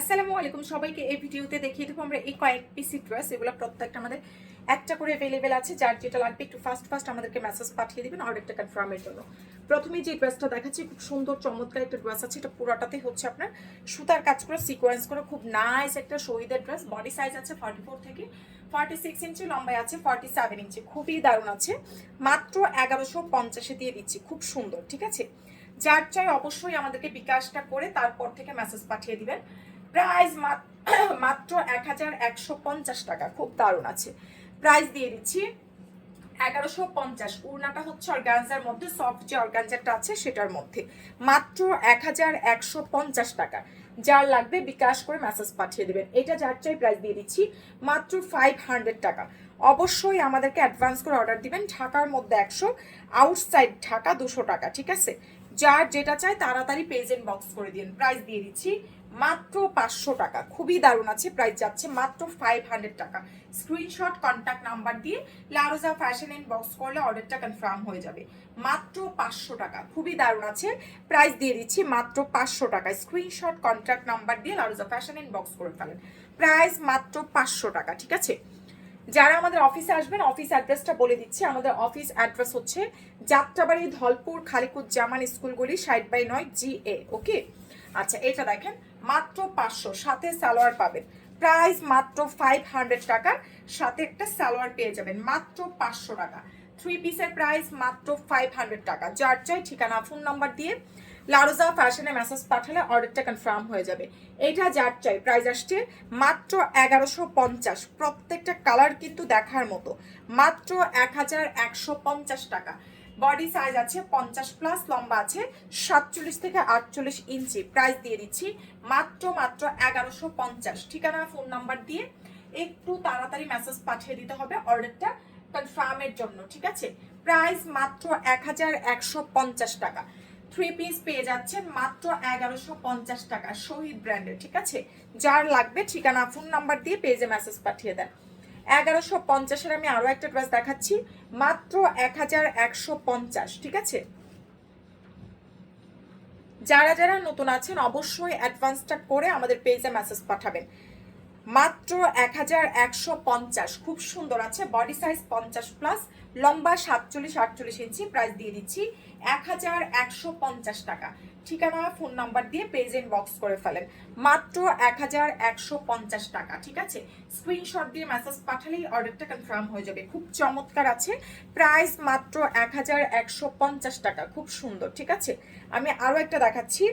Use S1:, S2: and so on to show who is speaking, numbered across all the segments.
S1: আসসালামু আলাইকুম, সবাইকে এই ভিডিওতে দেখিয়ে দেবো আমরা এই কয়েক পিসি ড্রেস এগুলো প্রত্যেকটা আমাদের একটা করে অ্যাভেলেবেল আছে, যার যেটা লাগবে একটু ফাস্ট ফাস্ট আমাদেরকে মেসেজ পাঠিয়ে দিবেন অর্ডারটা কনফার্মের জন্য। প্রথমে যে ড্রেসটা দেখাচ্ছি, খুব সুন্দর, চমৎকার একটা ড্রেস আছে, এটা পুরোটাতে হচ্ছে আপনার সুতার কাজ করে সিকোয়েন্স করে, খুব নাইস একটা শহীদের ড্রেস বডি সাইজ আছে ফর্টি ফোর থেকে ফর্টি সিক্স ইঞ্চি লম্বায় আছে ফর্টি সেভেন ইঞ্চি খুবই দারুণ আছে। মাত্র এগারোশো পঞ্চাশে দিয়ে দিচ্ছি, খুব সুন্দর, ঠিক আছে? যার চাই অবশ্যই আমাদেরকে বিকাশটা করে তারপর থেকে মেসেজ পাঠিয়ে দিবেন। প্রাইস মাত্র এক হাজার একশো পঞ্চাশ টাকা। খুব দারুণ আছে। প্রাইস দিয়ে দিচ্ছি এগারোশো পঞ্চাশ। উড়নাটা হচ্ছে অর্গানজার মধ্যে, সফট যে অর্গানজারটা আছে সেটার মধ্যে। মাত্র এক হাজার একশো পঞ্চাশ টাকা। যার লাগবে বিকাশ করে মেসেজ পাঠিয়ে দেবেন। এটা যার চাই প্রাইস দিয়ে দিচ্ছি মাত্র ফাইভ হান্ড্রেড টাকা। অবশ্যই আমাদেরকে অ্যাডভান্স করে অর্ডার দিবেন। ঢাকার মধ্যে একশো আউটসাইড ঢাকা দুশো টাকা, ঠিক আছে? যার যেটা চাই তাড়াতাড়ি পেজেন্ট বক্স করে দিন। প্রাইস দিয়ে দিচ্ছি মাত্র পাঁচশো টাকা। খুবই দারুণ আছে প্রাইস যাচ্ছে মাত্র ফাইভ হান্ড্রেড টাকা। স্ক্রিনশট কন্ট্যাক্ট নাম্বার দিয়ে লারোজা ফ্যাশন ইন বক্স করলে অর্ডারটা কনফার্ম হয়ে যাবে। মাত্র পাঁচশো টাকা। খুবই দারুণ আছে প্রাইস দিয়ে দিচ্ছি মাত্র পাঁচশো টাকা। স্ক্রিনশট কন্ট্যাক্ট নাম্বার দিয়ে লারোজা ফ্যাশন ইন বক্স করে ফেলেন। প্রাইস মাত্র পাঁচশো টাকা, ঠিক আছে? যারা আমাদের অফিসে আসবেন, অফিস অ্যাড্রেসটা বলে দিচ্ছি। আমাদের অফিস অ্যাড্রেস হচ্ছে যাত্রাবাড়ি ধলপুর খালিকুজ্জামান স্কুলগুলি, সাইড বাই নয়, জি এ, ওকে? আচ্ছা এটা দেখেন, মাত্র পাঁচশো, সাথে সালোয়ার পাবেন। প্রাইস মাত্র ফাইভ হান্ড্রেড টাকার, সাথে একটা সালোয়ার পেয়ে যাবেন, মাত্র পাঁচশো টাকা। থ্রি পিসের প্রাইস মাত্র ফাইভ হান্ড্রেড টাকা। যার চাই ঠিকানা ফোন নাম্বার দিয়ে লারোজা ফ্যাশনে মেসেজ পাঠালে অর্ডারটা কনফার্ম হয়ে যাবে। এটা যার চাই, প্রাইস আসছে মাত্র এগারোশো পঞ্চাশ। প্রত্যেকটা কালার কিন্তু দেখার মতো। মাত্র এক হাজার একশো পঞ্চাশ টাকা। বডি সাইজ আছে পঞ্চাশ প্লাস, লম্বা আছে সাতচল্লিশ থেকে আটচল্লিশ ইঞ্চি। প্রাইস দিয়ে দিচ্ছি মাত্র মাত্র এগারোশো পঞ্চাশ। ঠিকানা, ফোন নাম্বার দিয়ে একটু তাড়াতাড়ি মেসেজ পাঠিয়ে দিতে হবে অর্ডারটা কনফার্মের জন্য, ঠিক আছে? প্রাইস মাত্র এক হাজার একশো পঞ্চাশ টাকা। থ্রি পিস পেয়ে যাচ্ছেন মাত্র এগারোশো পঞ্চাশ টাকা শহীদ ব্র্যান্ডের, ঠিক আছে? যার লাগবে ঠিকানা ফোন নাম্বার দিয়ে পেজে মেসেজ পাঠিয়ে দেন। এগারোশো পঞ্চাশের আমি আরও একটা ড্রেস দেখাচ্ছি, মাত্র এক হাজার একশো পঞ্চাশ, ঠিক আছে? যারা যারা নতুন আছেন, অবশ্যই অ্যাডভান্সটা করে আমাদের পেজে মেসেজ পাঠাবেন। মাত্র এক হাজার একশো পঞ্চাশ, খুব সুন্দর আছে বডি সাইজ পঞ্চাশ প্লাস লম্বা সাতচল্লিশ, আটচল্লিশ ইঞ্চি প্রাইস দিয়ে দিচ্ছি এক হাজার একশো পঞ্চাশ টাকা। ঠিকানা ফোন নাম্বার দিয়ে পেজ বক্স করে ফেলেন। মাত্র এক হাজার একশো পঞ্চাশ টাকা, ঠিক আছে? স্ক্রিনশট দিয়ে মেসেজ পাঠালেই অর্ডারটা কনফার্ম হয়ে যাবে। খুব চমৎকার আছে। প্রাইস মাত্র এক হাজার একশো পঞ্চাশ টাকা, খুব সুন্দর, ঠিক আছে? আমি আরও একটা দেখাচ্ছি।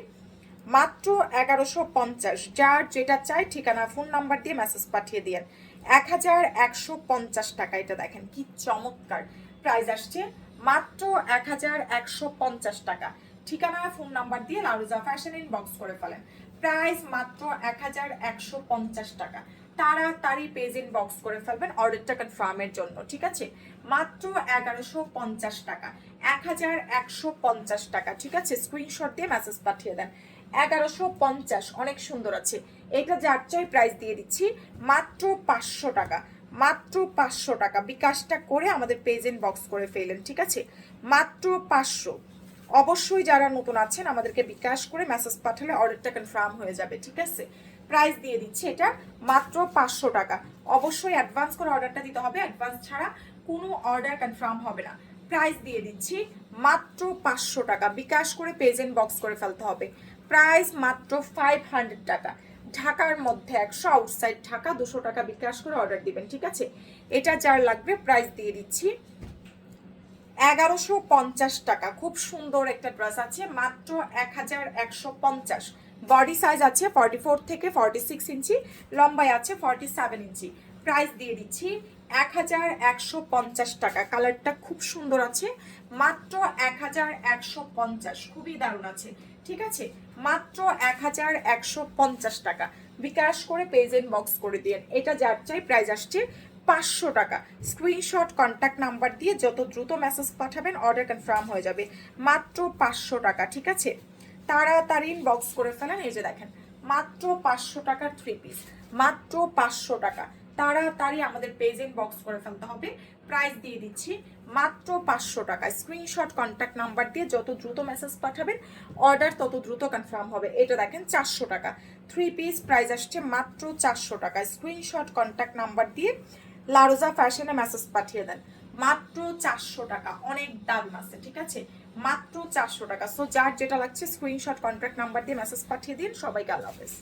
S1: মাত্র এগারোশো পঞ্চাশ, যার যেটা চাই ঠিকানা ফোন নাম্বার দিয়ে মেসেজ পাঠিয়ে দিয়েন। এক হাজার একশো পঞ্চাশ টাকা এটা দেখেন, কি চমৎকার। প্রাইস আসছে মাত্র এক হাজার একশো পঞ্চাশ টাকা। ঠিকানা ফোন নাম্বার দিয়ে লারুজা ফ্যাশন ইন বক্স করে ফেলেন। প্রাইস মাত্র এক হাজার একশো পঞ্চাশ টাকা। তাড়াতাড়ি পেজ ইন বক্স করে ফেলবেন অর্ডারটা কনফার্মের জন্য, ঠিক আছে? মাত্র এগারোশো পঞ্চাশ টাকা এক হাজার একশো পঞ্চাশ টাকা, ঠিক আছে? স্ক্রিনশট দিয়ে মেসেজ পাঠিয়ে দেন। এগারোশো পঞ্চাশ, অনেক সুন্দর আছে। এটা যার চাই প্রাইস দিয়ে দিচ্ছি, মাত্র পাঁচশো টাকা, মাত্র পাঁচশো টাকা। বিকাশটা করে আমাদের পেজেন্ট বক্স করে ফেলেন ঠিক আছে? মাত্র পাঁচশো। অবশ্যই যারা নতুন আছেন, আমাদেরকে বিকাশ করে মেসেজ পাঠালে অর্ডারটা কনফার্ম হয়ে যাবে, ঠিক আছে? প্রাইস দিয়ে দিচ্ছি এটা মাত্র পাঁচশো টাকা। অবশ্যই অ্যাডভান্স করে অর্ডারটা দিতে হবে। অ্যাডভান্স ছাড়া কোনো অর্ডার কনফার্ম হবে না। প্রাইস দিয়ে দিচ্ছি মাত্র পাঁচশো টাকা। বিকাশ করে পেজেন্ট বক্স করে ফেলতে হবে। প্রাইস মাত্র ফাইভ হান্ড্রেড টাকা। ঢাকার মধ্যে একশো আউটসাইড ঢাকা দুশো টাকা বিকাশ করে অর্ডার দিবেন, ঠিক আছে? এটা যার লাগবে প্রাইস দিয়ে দিচ্ছি এগারোশো পঞ্চাশ টাকা। খুব সুন্দর একটা ড্রেস আছে, মাত্র এক হাজার একশো পঞ্চাশ। বডি সাইজ আছে ফর্টি ফোর থেকে ফর্টি সিক্স ইঞ্চি লম্বায় আছে ফর্টি সেভেন ইঞ্চি। প্রাইস দিয়ে দিচ্ছি এক হাজার একশো পঞ্চাশ টাকা। কালারটা খুব সুন্দর আছে, মাত্র এক হাজার একশো পঞ্চাশ। খুবই দারুণ আছে, ঠিক আছে? মাত্র এক হাজার একশো পঞ্চাশ টাকা। বিকাশ করে পেজেন্ট বক্স করে দিন এটা যার চাই প্রাইস আসছে পাঁচশো টাকা। স্ক্রিনশট কন্ট্যাক্ট নাম্বার দিয়ে যত দ্রুত মেসেজ পাঠাবেন অর্ডার কনফার্ম হয়ে যাবে। মাত্র পাঁচশো টাকা, ঠিক আছে? তাড়াতাড়ি বক্স করে ফেলেন। এই যে দেখেন, মাত্র পাঁচশো টাকার থ্রি পিস মাত্র পাঁচশো টাকা। তাড়াতাড়ি আমাদের পেজ বক্স করে ফেলতে হবে। প্রাইস দিয়ে দিচ্ছি, মাত্র পাঁচশো টাকা। স্ক্রিনশট কন্ট্যাক্ট নাম্বার দিয়ে যত দ্রুত মেসেজ পাঠাবেন অর্ডার তত দ্রুত কনফার্ম হবে। এটা দেখেন, চারশো টাকা। থ্রি পিস প্রাইস আসছে মাত্র চারশো টাকা। স্ক্রিনশট কন্ট্যাক্ট নাম্বার দিয়ে লারোজা ফ্যাশনে মেসেজ পাঠিয়ে দেন। মাত্র চারশো টাকা। অনেক দাম আছে, ঠিক আছে? মাত্র চারশো টাকা। সো যার যেটা লাগছে স্ক্রিনশট কন্ট্যাক্ট নাম্বার দিয়ে মেসেজ পাঠিয়ে দিন। সবাইকে আল্লাহ হাফেজ।